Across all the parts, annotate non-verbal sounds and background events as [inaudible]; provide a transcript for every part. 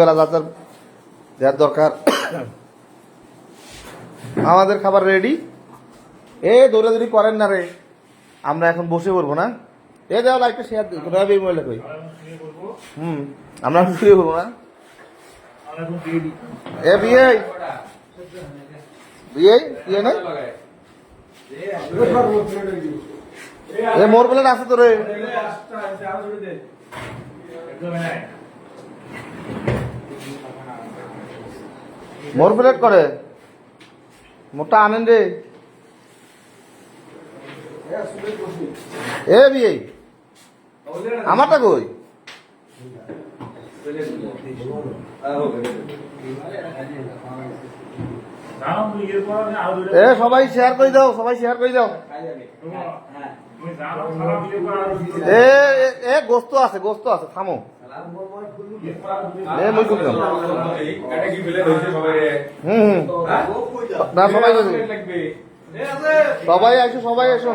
বেলা দরকার। আমাদের খাবার রেডি এ, দৌড়াদৌড়ি করেন না রে। আমরা এখন বসে পড়ব না। এ দেওয়া লাইটটা শেয়ার দিই কোথায় এই কই? হুম, আমরা এখন শুয়ে পড়ব না। এ, বিয়ে বিয়ে এ, মোর প্লেট আছে তো রে মোর প্লেট করে। মোটা আনেন রে। এ বিয়ে। আমারটা কই? এ, সবাই শেয়ার করে দাও, সবাই শেয়ার করে দাও। এ, গোস্ত আছে গোস্ত আছে, থামো। হুম হুম। না সবাই। সবাই আসো সবাই আসো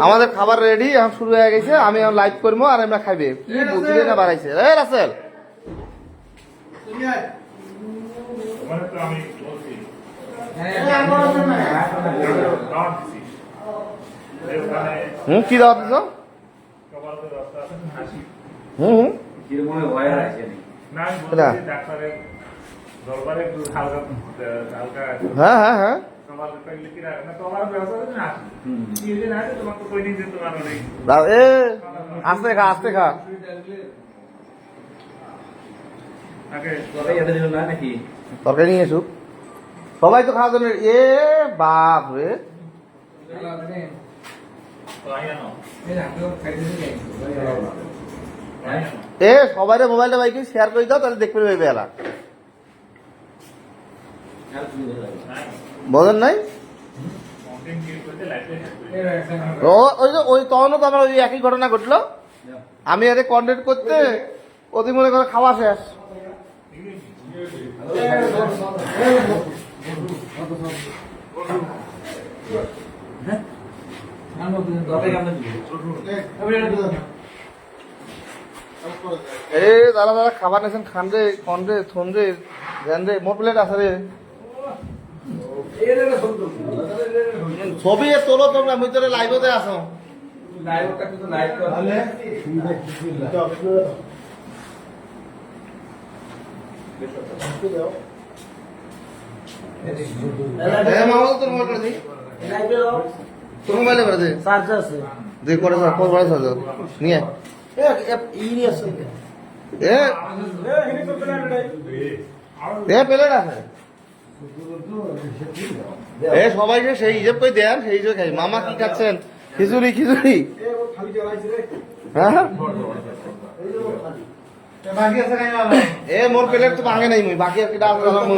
আমাদের খাবার রেডি এখন শুরু হয়ে গেছে আমি এখন লাইভ করব আর আমরা খাইবে। কি বুঝলি না বাড়াইছে এ রাসেল! হুম কি দাওয়াত দিছো হুম হুম। হ্যাঁ হ্যাঁ হ্যাঁ। আস্তে খা আস্তে খা। তরকারি নিয়ে এসুক সবাই তো খাওয়ার জন্য এ বাপ রে এ সবাই মোবাইলটা বাইকে শেয়ার করে দাও, তাহলে দেখতে পাবে বেলা। বলেন নাই? ওই যে, ওই তখনও তো আমার ওই একই ঘটনা ঘটলো। আমি আরে কন্টেন্ট করতে, অতি মনে করে খাওয়া শেষ। এ দাদা দাদা খাবার নেছেন খান রে খান রে থন রে ধ্যান রে মোট প্লেট আছে রে। ছবি তোলো তোমরা মুই তোরে লাইভতে আসো মামা তোর মোবাইল করে দি। তোর মোবাইলে করে কোন বড় নিয়ে এ এ প্লেট আছে। এ সবাইকে সেই হিসেব করে দেন সেই হিসেবে খাই। মামা কি খাচ্ছেন? খিচুড়ি খিচুড়ি। হ্যাঁ? এ মোর প্লেট তো ভাঙে নাই মুই। বাকি আর কিটা আছে জানো মুই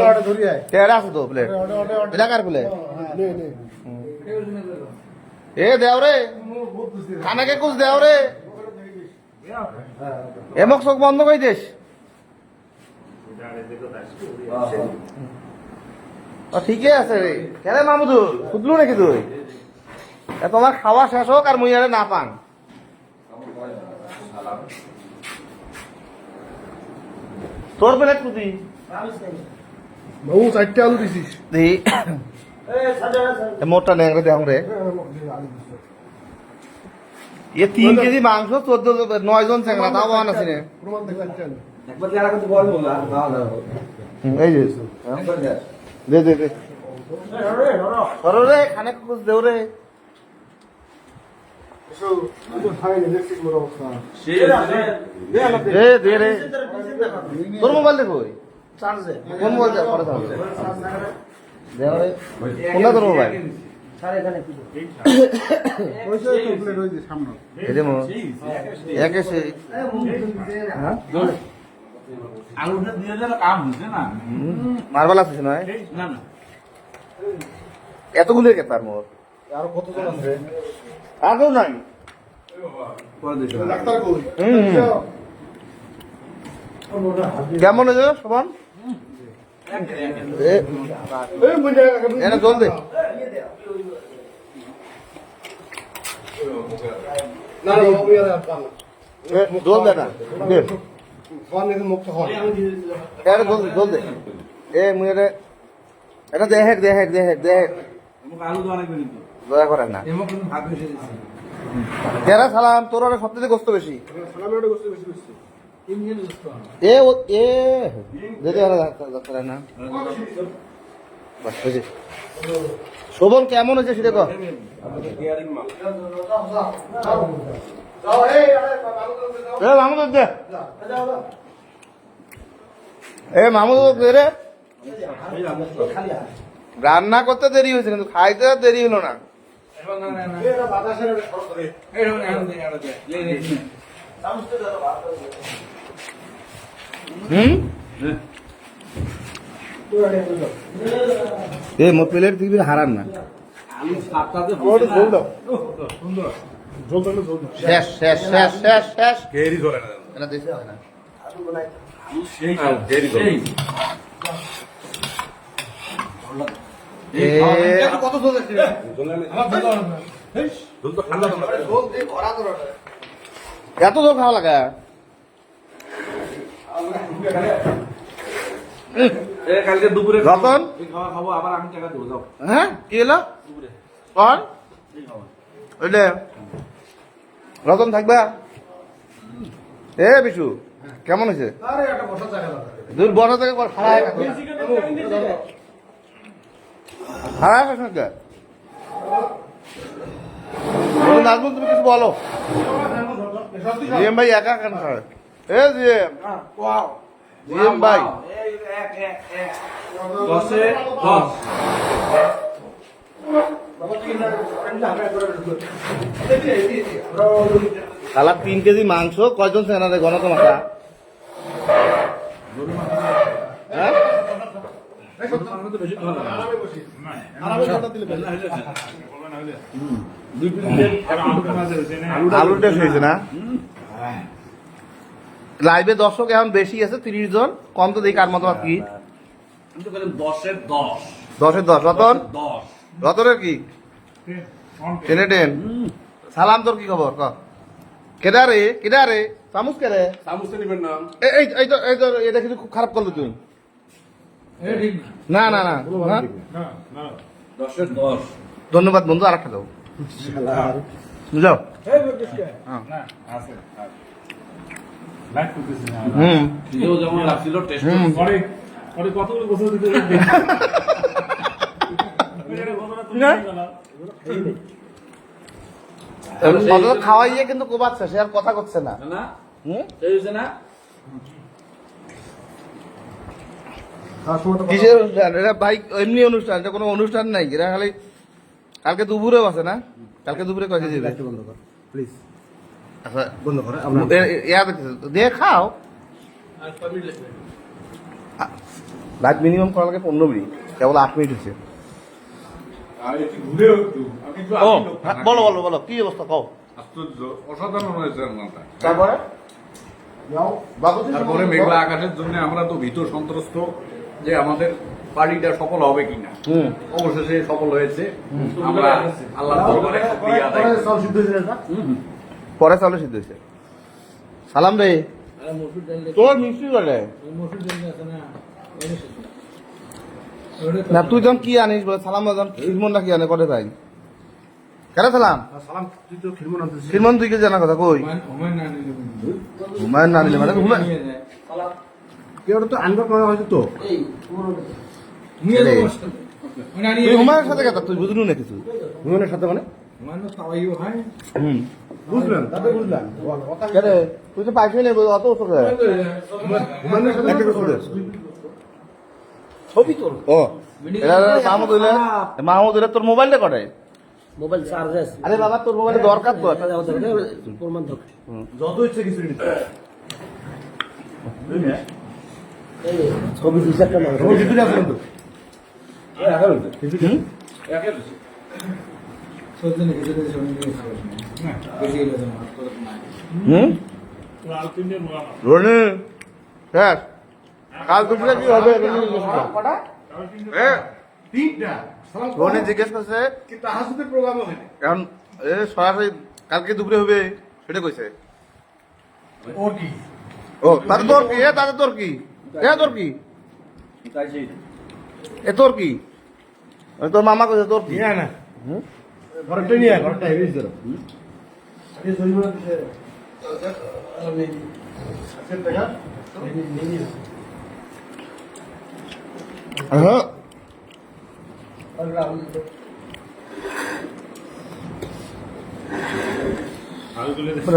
তেরা আছে তো প্লেট। প্লেট। এ দেও রে। খানাকে কুছ দেও রে। এমক চোখ বন্ধ করে দিস। ঠিকই আছে রে কেন মামুদুল শুধলু নাকি তুই? এ তোমার খাওয়া শেষ হোক আর মুই আরে না পান তোর প্লেট কুদি বাবু চারটে আলু দিছিস। দি মোটটা নেংরে দেখ রে। এ তিন কেজি মাংস চোদ্দ নয় জন চেংরা তাও বান আছে এই যে দে দে দে। রে খানে দেও রে। তোর মোবাইল দেখো কোন মোবাইল যা পরে থাকবে দেও রে কোনটা তোর মার্বেল আছে না না না এতগুলো কে তার মোর আর কতজন আছে? নাই। হুম। কেমন হয়েছে সমান? জল দে। জল দে না এটা জল জল দে। এ মুই এটা এটা দে হেক দে হেক দে হেক দে। দয়া করে না। সালাম তোর কষ্ট বেশি। সালামে গোস্ত বেশি। এ যেতে না শোভন কেমন হয়েছে সেটা মামুদ দে এ মামুদ রে রান্না করতে দেরি হয়েছে কিন্তু খাইতে দেরি হলো না এ মো প্লেট দিবি হারান না। শেষ শেষ শেষ শেষ কেরি দেশে হয় দেরি করো। কত ঝোল আছে তো ঠান্ডা তোমরা ঝোল দিয়ে ভরা তো এত দূর খাওয়া লাগে? কালকে দুপুরে রতন? খাব আবার আমি টাকা দেবো যাও। হ্যাঁ? কি হলো? দুপুরে। কর। ওইলে রতন থাকবা? এ বিশু কেমন হয়েছে? আরে একটা বসার জায়গা দরকার। দূর বড় থেকে কর খাড়া খাড়া তুমি কিছু বলো। জিএম ভাই একা কেন খাবে এ জিএম। ওয়াও। জিএম ভাই। দশে দশ। তিন কেজি মাংস কয়জন সেনারে গণত মাথা হ্যাঁ? তো না। আলুর টেস্ট হয়েছে না? লাইভে দর্শক এখন বেশি আছে তিরিশ জন। কম তো দেখি কার মতামত কি। আমি দশের দশ। দশের দশ রতন? দশ রতনের কি? টেনে টেন। সালাম তোর কি খবর? ক। কেদা রে? কেদা রে? চামুচ কে রে? সামুসে নিবেন না এই এই তো এই তো এটা কিন্তু খুব খারাপ করল তুই না। না না হ্যাঁ? দশের দশ। ধন্যবাদ বন্ধু আর একটা দাও। হুম খাওয়াইয়ে কিন্তু কোবাচ্ছে সে আর কথা করছে না। কিসের অনুষ্ঠান? এটা ভাই এমনি অনুষ্ঠান এটা কোনো অনুষ্ঠান নাই এটা খালি কালকে দুপুরেও আছে না? কালকে দুপুরে কয় কেজি দেবে? বন্ধ কর প্লিজ আচ্ছা। বন্ধ করে এ- এ- ইয়া দিয়ে খাও। রাত মিনিমাম করা লাগে পনেরো মিনিট কেবল আট মিনিট একটু একটু একটু আসি হ্যাঁ, বলো বলো বলো কি অবস্থা কও। আশ্চর্য অসাধারণ হয়েছে তারপরে? তারপরে মেঘলা আকাশের জন্য আমরা তো ভীত সন্ত্রস্ত যে আমাদের পার্টিটা সফল হবে কিনা? হুম। অবশেষে সফল হয়েছে। আমরা আল্লাহ দরবারে শুকরিয়া আদায় পরে চালু সিদ্ধ হয়েছে সালাম রে। তোর মিষ্টি বলে। না? না তুই যখন কি আনিস বলে সালাম যখন খিরমনটা কি আনে করে তাই কেন সালাম? সালাম তুই তো খিরমন তুই কি জানা কথা? কই? হুমায়ুন না নিলে হুমায়ুন না নিলে মানে হুমায়ুন কেউ তো আনবার করা হয়েছে তো? তুই হুমায়ুনের সাথে কথা তুই বুঝলু না কিছু? হুমানের সাথে মানে? হয়। তাতে বুঝলেন তুই তো পাইছিস না অত ওষুধ ছবি তোর ও মাহমুদ মাহমুদ তোর মোবাইলটা করে মোবাইল চার্জ আছে। আরে বাবা তোর মোবাইলে দরকার তো। প্রমাণ দরকার। যত ইচ্ছে কিছু নিতে ছবি তোমার জিতুরে রনি হ্যাঁ কাল দুপুরে কি হবে? রনি জিজ্ঞেস করছে এখন এ সরাসরি কালকে দুপুরে হবে এটা কইছে। ও তাতে তোর কি? এ তাতে তোর কি? এ তোর কি? এ তোর কি? তোর মামা কইছে তোর কি? নিয়ে না। হুম? ঘরটা নিয়ে ঘরটা হেভি ধরো। হ্যাঁ?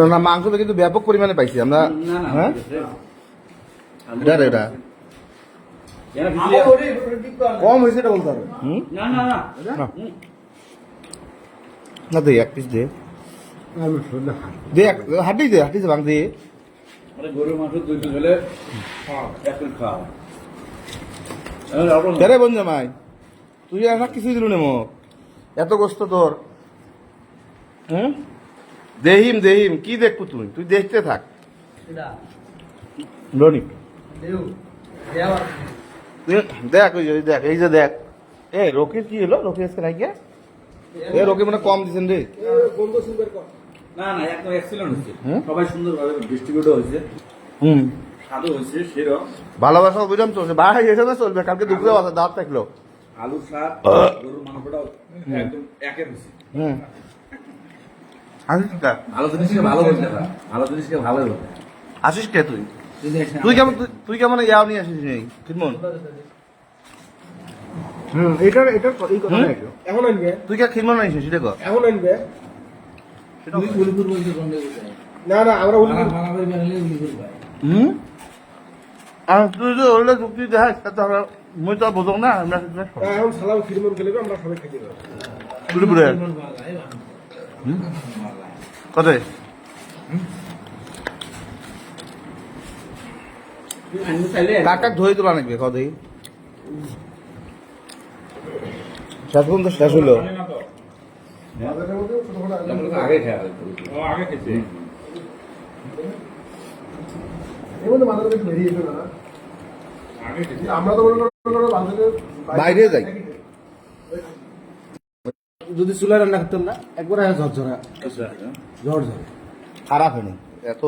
না মাংস কিন্তু ব্যাপক পরিমাণে পাইছি আমরা। না না হ্যাঁ? এটা এটা। কম হয়েছে এটা বলতে না না না। না। না। দে এক পিস দে। আমি দে হাঁটি দে হাঁটি দে ভাঙ দে। মানে গরুর মাংস দুই পিস হলে এক প্লেট খাওয়া হয়। এবার আপনার- বন জামাই তুই এখন কিছুই দিলু নে মোক। এত গোস্ত তোর। হুম দেহিম দেহিম কি দেখব তুই তুই দেখতে থাক। রনি তুই দেখ ওই যে, দেখ এই যে দেখ। এ রকির কি হলো? রকি আজকে নাই কে এ রকি মানে কম দিছেন রে। না না একদম এক্সিলেন্ট হচ্ছে হুম? সবাই সুন্দরভাবে ডিস্ট্রিবিউট হয়েছে। হুম। স্বাদও হয়েছে সেরকম। ভালোবাসা অভিযান চলছে। ভাই এসবে চলবে। কালকে দুপুরে আছে দাঁত থাকল। আলুর স্বাদ গরুর একদম একের হয়েছে। হুম। ভালো জিনিসকে ভালো বলতে ভালো জিনিসকে ভালো বলতে আসিস কে তুই? তুই কেমন তুই- তুই কেমন ইয়াও নিয়ে আসিস নেই কিমন হুম এটার এটার এই কথা এখন আনবে? তুই কে খিরমন আনিস সেটা কর এখন আনবে? না না আমরা হুম? আর তুই যে ওগুলো যুক্তি দেখাস তা তো আমরা মুই তো বুঝো না আমরা এখন সালাম খিরমন খেলে আমরা সবাই ধরে তোলা নাকবে কত শেষ পর্যন্ত শেষ হলো। বাইরে যাই। যদি চুলা রান্না করতাম না একবার ঝরঝরা। ঝর ঝর খারাপ হয়নি। এত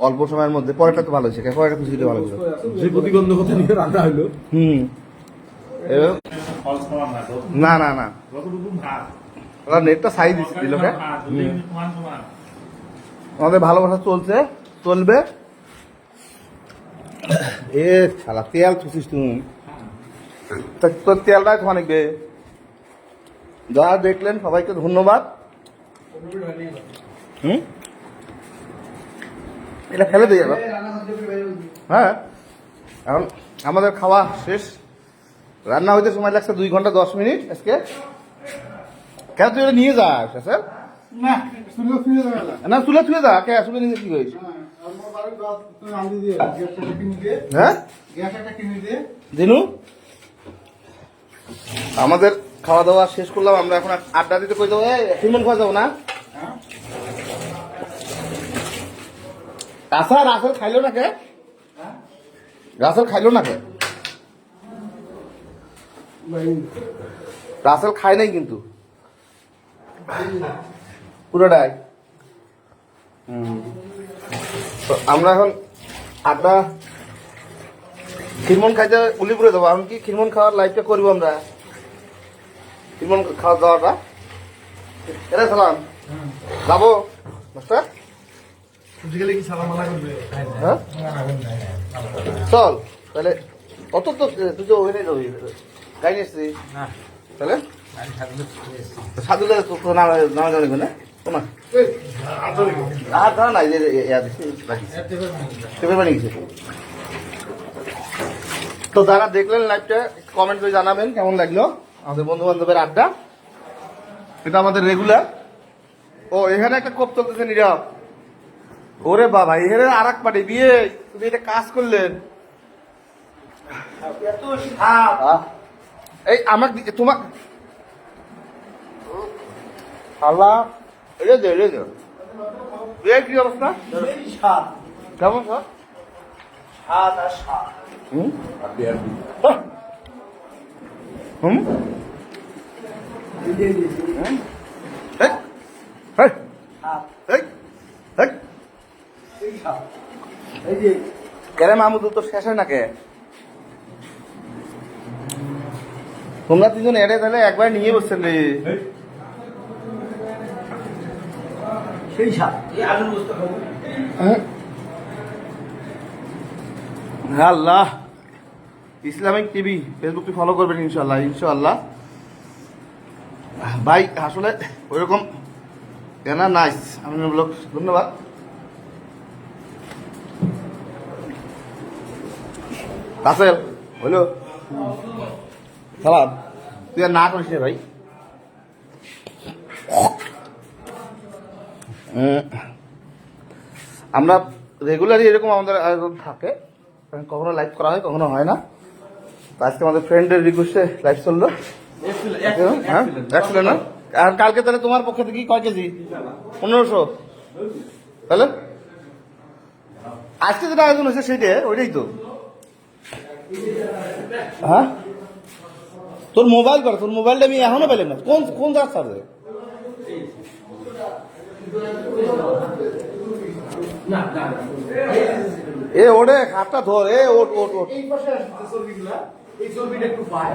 অল্প সময়ের মধ্যে পরেরটা তো ভালো হয়েছে পরেরটা খুশিটা ভালো হয়েছে যে প্রতিবন্ধকতা নিয়ে রান্না হলো হুম। না না না। ওরা নেটটা সাইজ দিল আমাদের ভালোবাসা চলছে চলবে। এ শালা তেল খুশিস তুমি তা তোর তেলটাই তো অনেক বে যারা দেখলেন সবাইকে ধন্যবাদ। হুম? এটা ফেলে দিয়ে যাবে হ্যাঁ এখন আমাদের খাওয়া শেষ। রান্না হইতে সময় লাগছে দুই ঘণ্টা দশ মিনিট আজকে। কেন তুই এটা নিয়ে যাস স্যার না চুলা তুলে তুলে যা কে আসলে নিয়ে কি দিয়ে হ্যাঁ? দিনু? আমাদের খাওয়া দাওয়া শেষ করলাম আমরা এখন আড্ডা দিতে কই খাওয়া যাব না? রাসেল রাসেল খাইলো না কে রাসেল খাইলো না কে রাসেল খায় নাই কিন্তু। পুরোটাই আমরা এখন আড্ডা খিরমন খাইতে উলিপুরে দেবো এখন কি খিরমন খাওয়ার লাইফটা করব আমরা। খিরমন খাওয়া দাওয়াটা এটা। সালাম যাব মাস্টার গেলে কি সালাম মানা করবে হ্যাঁ চল তাহলে অত তো তুই তো ওখানে যাবি গাই নিয়েছি তাহলে? সাধুলে তো তো না। না জানি না তোমার আর ধরা নাই যে গেছে তো যারা দেখলেন লাইভটা কমেন্ট করে জানাবেন কেমন লাগল? আমাদের বন্ধু বান্ধবের আড্ডা। এটা আমাদের রেগুলার ও এখানে একটা কোপ চলতেছে নীরব। ওরে বাবা এখানে আর এক পার্টি বিয়ে তুমি এটা কাজ করলেন। আহ, এই আমার দি- তোমাক আল্লাহ এটা দে এটা দে বিয়ের কি অবস্থা? কেমন স্যার? হুম? বাহ। হুম হুম? এই, এই, এই, এই, কেরে মাহমুদ তো শেষ হয় না কে? তোমরা তিনজন এড়ে তাহলে একবার নিয়ে বসছেন রে। সেই সাপ। এই আলুর বস্তা খাব। আল্লাহ। ইসলামিক টিভি ফেসবুকটি ফলো করবেন ইনশাল্লাহ ইনশাল্লাহ ভাই আসলে ওইরকম কেনা নাইস আমি ব্লগ ধন্যবাদ। রাসেল হলো সালাদ তুই না করিস ভাই। আমরা রেগুলারই এরকম আমাদের আয়োজন থাকে। কখনো লাইভ করা হয়, কখনো হয় না। আজকে আমাদের ফ্রেন্ডের রিকোয়েস্টে লাইভ চলল। হ্যাঁ? আর কালকে তাহলে তোমার পক্ষে থেকে কয় কেজি? পনেরোশো। তাহলে? আজকে যেটা আয়োজন হয়েছে, সেইটা, ওইটাই তো। হ্যাঁ? তোর মোবাইল কর তোর মোবাইলটা আমি এখনও পেলাম না। কোন কোন না না এ ওরে হাতটা ধর এ ওট ওট ওট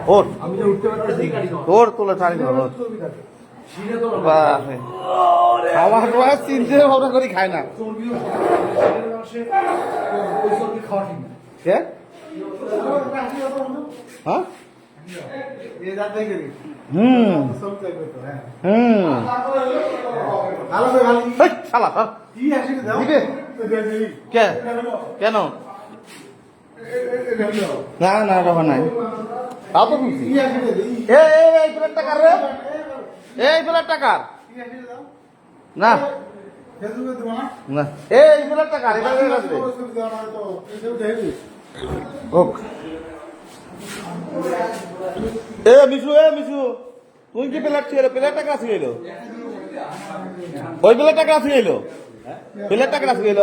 ওট তোর তোলে টানি ধর। আমার বাবা চিনতে ভাবনা করি খায় না। খাওয়া ঠিক হ্যাঁ? হুম। হুম। শালা হ্যাঁ। কেন? না না রবা নাই। এ, এই প্লেটটা কার রে? এই প্লেটটা কার? কি আসে দাও না। এই প্লেটটা কার? এবার হোক এ মিশু এ মিশু তুই কি প্লেট ছিল প্লেটটা কাছে গেল ওই প্লেটটা কাছে গেল প্লেটটা কাছে গেল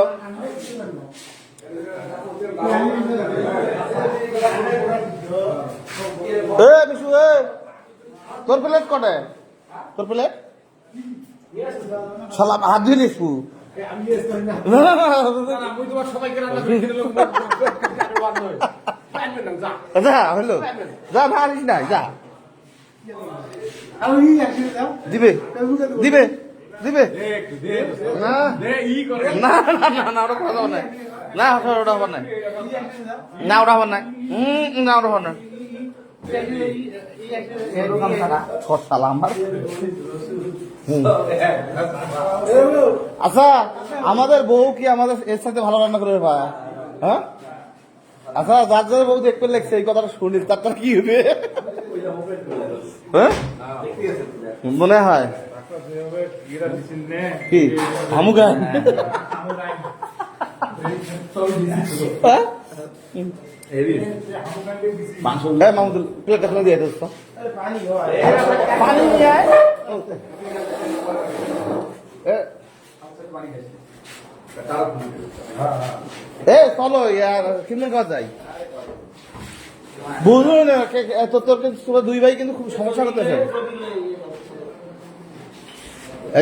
এ মিশু এ তোর প্লেট কটে তোর প্লেট সালাম হাত ধুয়ে নিস না না, না, আমি তোমার সবাইকে রান্না করে যা হলো যা না দিবে দিবে দিবে না না ওটা ওটা ওটা ওটা। আচ্ছা আমাদের বউ কি আমাদের এর সাথে ভালো রান্না করে ভাই? হ্যাঁ? আচ্ছা যার যার বউ দেখতে লেগছে এই কথাটা শুনি তার তার কি হবে? হ্যাঁ? মনে হয়। কি? আমু গান? মাংস মামুদুল প্লেট দিয়ে দোস্ত। পানি নিয়ে এ, চলো ইয়ার কিনে কাজ যাই বুঝলো না কে- তোর কিন্তু দুই ভাই কিন্তু খুব সমস্যা করতেছে।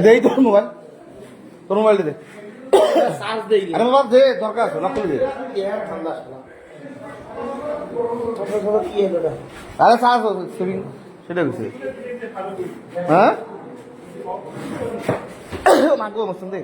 এই তোর মোবাইল তোর মোবাইল দে। আরে বাবা দে দরকার আছে না খুলে দে। আরে চার্জ সেটা হ্যাঁ? মাগো মস্তন দে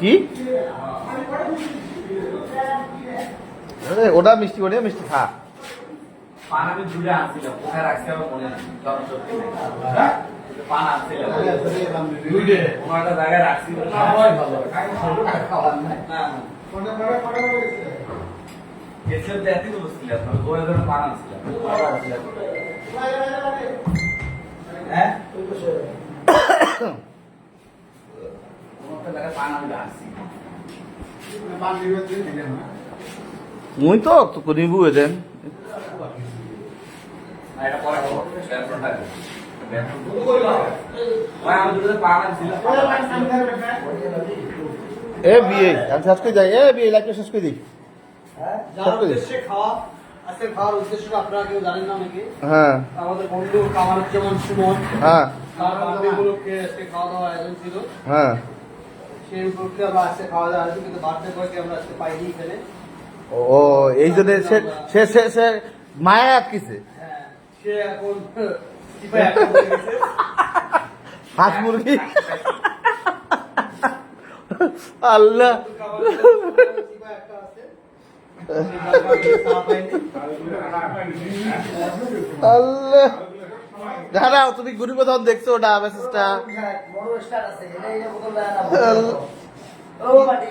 কি? ওটা মিষ্টি ওটা মিষ্টি খা। পান আমি ঝুলে আসছিলাম কোথায় রাখছি আমার মনে নেই তখন সত্যি পান আসছিলাম কোনো একটা জায়গায় রাখছি গেছিলাম তো এতই বসছিলাম পান আসছিলাম হ্যাঁ? পান আমি রাখছি। মুই তো তো নিবু এদেন না এটা পরে হব ভাই আমি দুটো পান ছিল এ বিয়ে। আমি শেষ করে যাই। এ বিয়ে লাইফটা শেষ করে দিই। যার উদ্দেশ্যে খাওয়া আজকে খাওয়ার উদ্দেশ্যটা আপনারা কেউ জানেন না অনেকে হ্যাঁ। আমাদের বন্ধু কামারুজ্জামান সুমন হ্যাঁ। তার বার্থডে উপলক্ষে আজকে খাওয়া দাওয়া আয়োজন ছিল। হ্যাঁ। সেই উপলক্ষে আমরা আজকে খাওয়া দাওয়া আয়োজন কিন্তু বার্থডে বয়কে আমরা আজকে পাইনি এখানে। ও এই জন্য সে সে সে সে মায়া আটকিছে। হ্যাঁ, সে এখন। [laughs] [laughs] হাঁস মুরগি আল্লাহ। আল্লাহ দাঁড়াও তুমি গুরু প্রধান দেখছ ওটা মেসেজটা বড় স্টার আছে এটাই বোতল দেয় না আল্লাহ। ও বাড়ি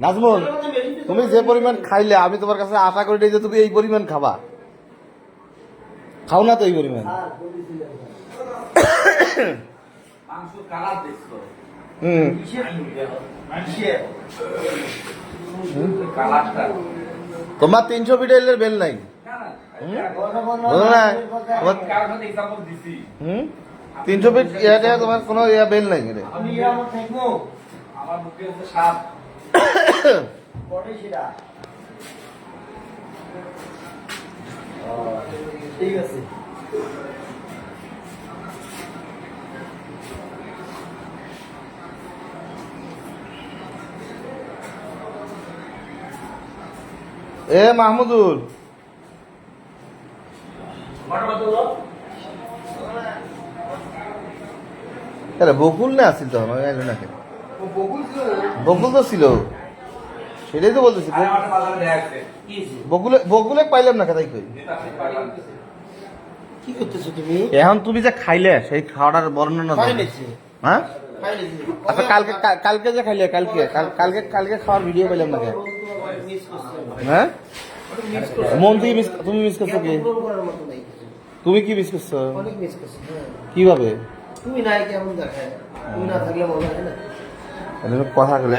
নাজমুল তুমি যে পরিমাণ খাইলে আমি তোমার কাছে আশা করি যে তুমি এই পরিমাণ খাবা। খাও না তো এই পরিমাণ। হুম। তোমার তিনশো বিটেলের বেল নাই। তিনশো ফিট ইয়াতে তোমার কোনো ইয়া বেল নাই রে। আমার [coughs] ঠিক আছে। এ মাহমুদুল। বকুল না আসিল তো আমার বকুল তো ছিল। সেটাই তো বলতেছি বাজারে বকুলে বকুলে পাইলাম না কাদাই কই? কি করতেছো তুমি? এখন তুমি যে খাইলে সেই খাওয়াটার বর্ণনা। হ্যাঁ? আচ্ছা কালকে কালকে যে খাইলে কালকে কাল- কালকে কালকে খাওয়ার ভিডিও পেলাম না? হ্যাঁ? মন থেকে মিস তুমি মিস করছ কি? তুমি কি মিস করছ? অনেক মিস করছ হ্যাঁ। কীভাবে? তুমি নাই কেমন দেখায়। তুমি না থাকলে মনে হয় না? কথা বলে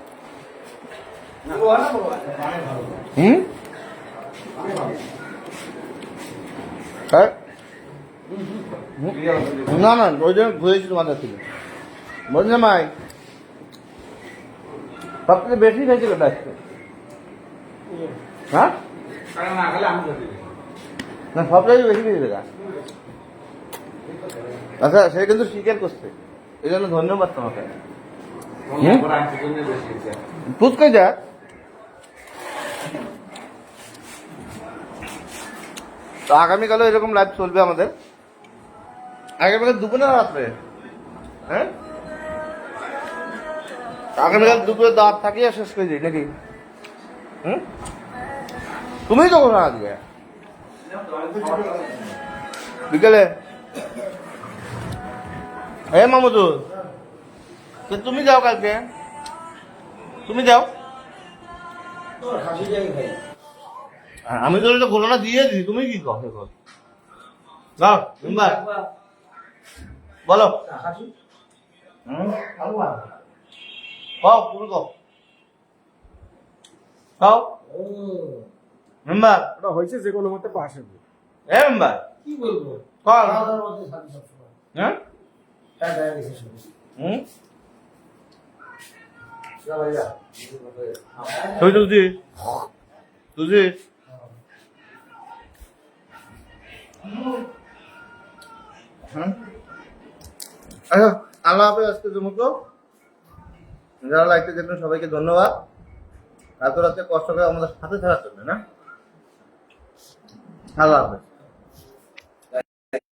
হুম? হ্যাঁ? না না ওই জন্য ঘুরেছিল মাথা ছিল বলছে মাই সবথেকে বেশি খাইছিল আজকে? হ্যাঁ? না না সবটাই বেশি খেয়েছিল আচ্ছা সে কিন্তু স্বীকার করছে। এই জন্য ধন্যবাদ তোমাকে। পুচকে যা তো আগামীকালও এরকম লাইভ চলবে আমাদের। আগামীকাল দুপুরে রাত্রে? হ্যাঁ? আগামীকাল দুপুরে দাঁত থাকিয়ে শেষ করে দিই, নাকি? হুম? তুমিই তো কোথাও আজকে বিকেলে? হে মামুদু তুমি যাও কালকে? তুমি যাও। আমি তো এটা ঘোষণা দিয়ে দিই তুমি কি কো দেখো। যাও মেম্বার বলো। হুম? কও তুমি কও। কও। মেম্বার ওটা হয়েছে যে কোনো মতে পাশে এ মেম্বার কি বলব? সবসময়। হ্যাঁ? হ্যাঁ হুম? তুই তুই তুই হ্যাঁ? আচ্ছা আল্লাহ হাফেজ, আজকে জমুকো যারা লাইকতে দেখবেন, সবাইকে ধন্যবাদ। এত রাতে কষ্ট করে আমাদের সাথে থাকার জন্য, না? আল্লাহ হাফেজ।